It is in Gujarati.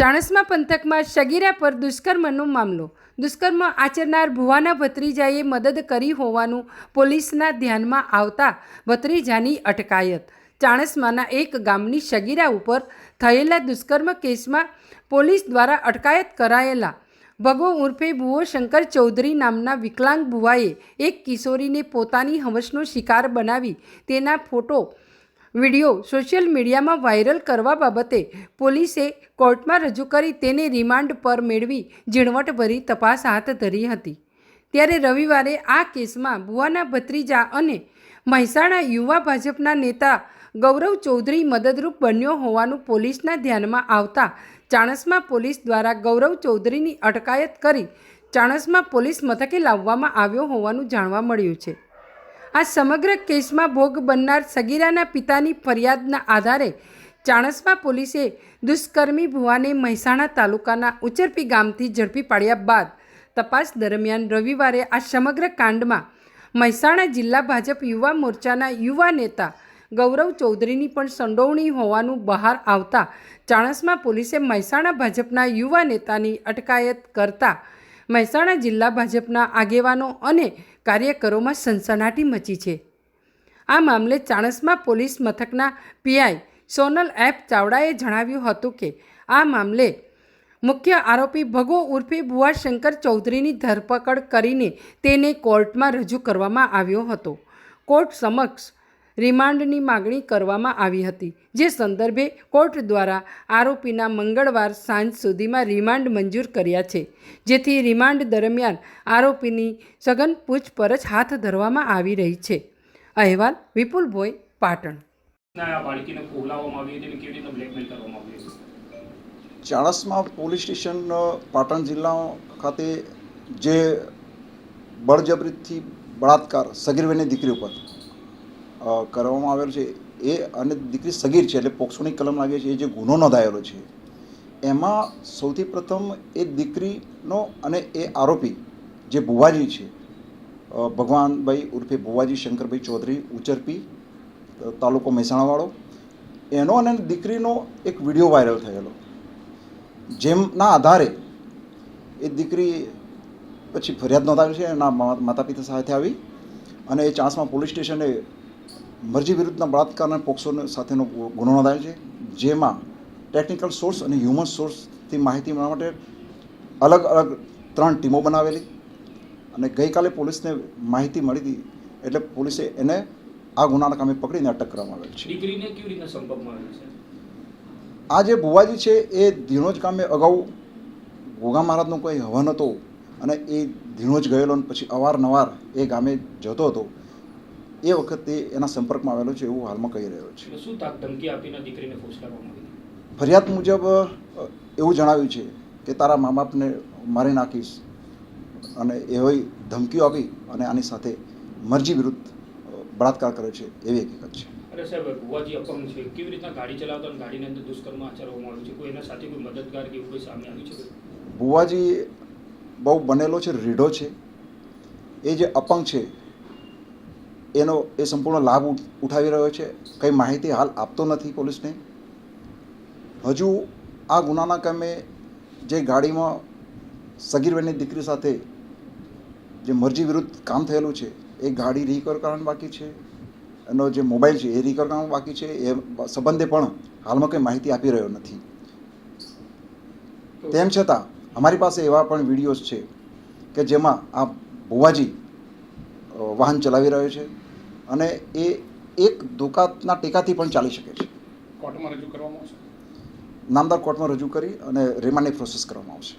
ચાણસ્મા પંથકમાં શગીરા પર દુષ્કર્મનો મામલો. દુષ્કર્મ આચરનાર ભુવાના ભત્રીજાએ મદદ કરી હોવાનું પોલીસના ધ્યાનમાં આવતા ભત્રીજાની અટકાયત. ચાણસ્માના એક ગામની શગીરા ઉપર થયેલા દુષ્કર્મ કેસમાં પોલીસ દ્વારા અટકાયત કરાયેલા ભગો ઉર્ફે ભુવો શંકર ચૌધરી નામના વિકલાંગ ભુવાએ એક કિશોરીને પોતાની હવસનો શિકાર બનાવી તેના ફોટો વીડિયો સોશિયલ મીડિયામાં વાયરલ કરવા બાબતે પોલીસે કોર્ટમાં રજૂ કરી તેને રિમાન્ડ પર મેળવી ઝીણવટભરી તપાસ હાથ ધરી હતી. ત્યારે રવિવારે આ કેસમાં ભુવાના ભત્રીજા અને મહેસાણા યુવા ભાજપના નેતા ગૌરવ ચૌધરી મદદરૂપ બન્યો હોવાનું પોલીસના ધ્યાનમાં આવતા ચાણસમાં પોલીસ દ્વારા ગૌરવ ચૌધરીની અટકાયત કરી ચાણસમાં પોલીસ મથકે લાવવામાં આવ્યો હોવાનું જાણવા મળ્યું છે. આ સમગ્ર કેસમાં ભોગ બનનાર સગીરાના પિતાની ફરિયાદના આધારે ચાણસ્મા પોલીસે દુષ્કર્મી ભુવાને મહેસાણા તાલુકાના ઉચરપી ગામથી ઝડપી પાડ્યા બાદ તપાસ દરમિયાન રવિવારે આ સમગ્ર કાંડમાં મહેસાણા જિલ્લા ભાજપ યુવા મોરચાના યુવા નેતા ગૌરવ ચૌધરીની પણ સંડોવણી હોવાનું બહાર આવતા ચાણસ્મા પોલીસે મહેસાણા ભાજપના યુવા નેતાની અટકાયત કરતા મહેસાણા જિલ્લા ભાજપના આગેવાનો અને કાર્યકરોમાં સનસનાટી મચી છે. આ મામલે ચાણસમા પોલીસ મથકના પીઆઈ સોનલ એફ ચાવડાએ જણાવ્યું હતું કે, આ મામલે મુખ્ય આરોપી ભગો ઉર્ફે ભુવા શંકર ચૌધરીની ધરપકડ કરીને તેને કોર્ટમાં રજૂ કરવામાં આવ્યો હતો. કોર્ટ સમક્ષ રિમાન્ડની માગણી કરવામાં આવી હતી જે સંદર્ભે કોર્ટ દ્વારા આરોપીના મંગળવાર સાંજ સુધીમાં રિમાન્ડ મંજૂર કર્યા છે જેથી રિમાન્ડ દરમિયાન આરોપીની સઘન પૂછપરછ હાથ ધરવામાં આવી રહી છે. અહેવાલ વિપુલ ભોઈ પાટણ. ના આ બાળકીને બોલાવવામાં આવી હતી અને કેવી રીતે બ્લેકમેલ કરવામાં આવી હતી? ચાણસ્મા પોલીસ સ્ટેશન પાટણ જિલ્લા ખાતે જે બળજબરીથી બળાત્કાર સગીરવેની દીકરી ઉપર કરવામાં આવેલો છે, એ અને દીકરી સગીર છે, એટલે પોક્સોની કલમ લાગે છે, એ જે ગુનો નોંધાયેલો છે, એમાં સૌથી પ્રથમ એ દીકરીનો અને એ આરોપી જે ભુવાજી છે ભગવાનભાઈ ઉર્ફે ભુવાજી શંકરભાઈ ચૌધરી ઉચરપી તાલુકો મહેસાણાવાળો, એનો અને દીકરીનો એક વીડિયો વાયરલ થયેલો, જેમના આધારે એ દીકરી પછી ફરિયાદ નોંધાવી છે, એના માતા પિતા સાથે આવી અને એ ચાણસ્મા પોલીસ સ્ટેશને મરજી વિરુદ્ધના બળાત્કાર અને પોક્સો સાથેનો ગુનો નોંધાયો છે જેમાં ટેકનિકલ સોર્સ અને હ્યુમન સોર્સથી માહિતી મેળવવા માટે અલગ અલગ ત્રણ ટીમો બનાવેલી અને ગઈકાલે પોલીસને માહિતી મળી હતી એટલે પોલીસે એને આ ગુનાના કામે પકડીને અટક કરવામાં આવેલ છે. દીકરીને કેવી રીતના સંપર્કમાં આવી છે? આ જે ભુવાજી છે એ ધીણોજ ગામે અગાઉ ગોગા મહારાજનો કોઈ હવન હતો અને એ ધીણોજ ગયેલો અને પછી અવારનવાર એ ગામે જતો હતો. એ વખતે એના સંપર્કમાં આવેલો છે એવું હાલમાં કહી રહ્યો છે. શું ધમકી આપીને દીકરીને ફરિયાદ મુજબ એવું જણાવ્યું છે કે તારા મા બાપને મારી નાખીશ અને એવી ધમકીઓ આપી અને આની સાથે મરજી વિરુદ્ધ બળાત્કાર કર્યો છે એવી હકીકત છે. અરે સાહેબ ભુવાજી અપંગ છે. કેવી રીતના ગાડી ચલાવતા ગાડીની અંદર દુષ્કર્મ આચરવામાં આવ્યું છે? કોઈ એના સાથે કોઈ મદદગાર કે એવું કોઈ સામે આવ્યું છે? ભુવાજી બહુ બનેલો છે રીઢો છે. એ જે અપંગ છે એનો એ સંપૂર્ણ લાભ ઉઠાવી રહ્યો છે. કંઈ માહિતી હાલ આપતો નથી પોલીસને. હજુ આ ગુનાના કામે જે ગાડીમાં સગીરબેનની દીકરી સાથે જે મરજી વિરુદ્ધ કામ થયેલું છે એ ગાડી રિકવર કરવાનું બાકી છે. એનો જે મોબાઈલ છે એ રિકવર કરવાનું બાકી છે. એ સંબંધે પણ હાલમાં કંઈ માહિતી આપી રહ્યો નથી. તેમ છતાં અમારી પાસે એવા પણ વિડીયોઝ છે કે જેમાં આ ભુવાજી વાહન ચલાવી રહ્યો છે. અને એ એક દુકાતના ટેકાથી પણ ચાલી શકે છે. કોર્ટમાં રજૂ કરવામાં આવશે? નામદાર કોર્ટમાં રજૂ કરી અને રિમાન્ડની પ્રોસેસ કરવામાં આવશે.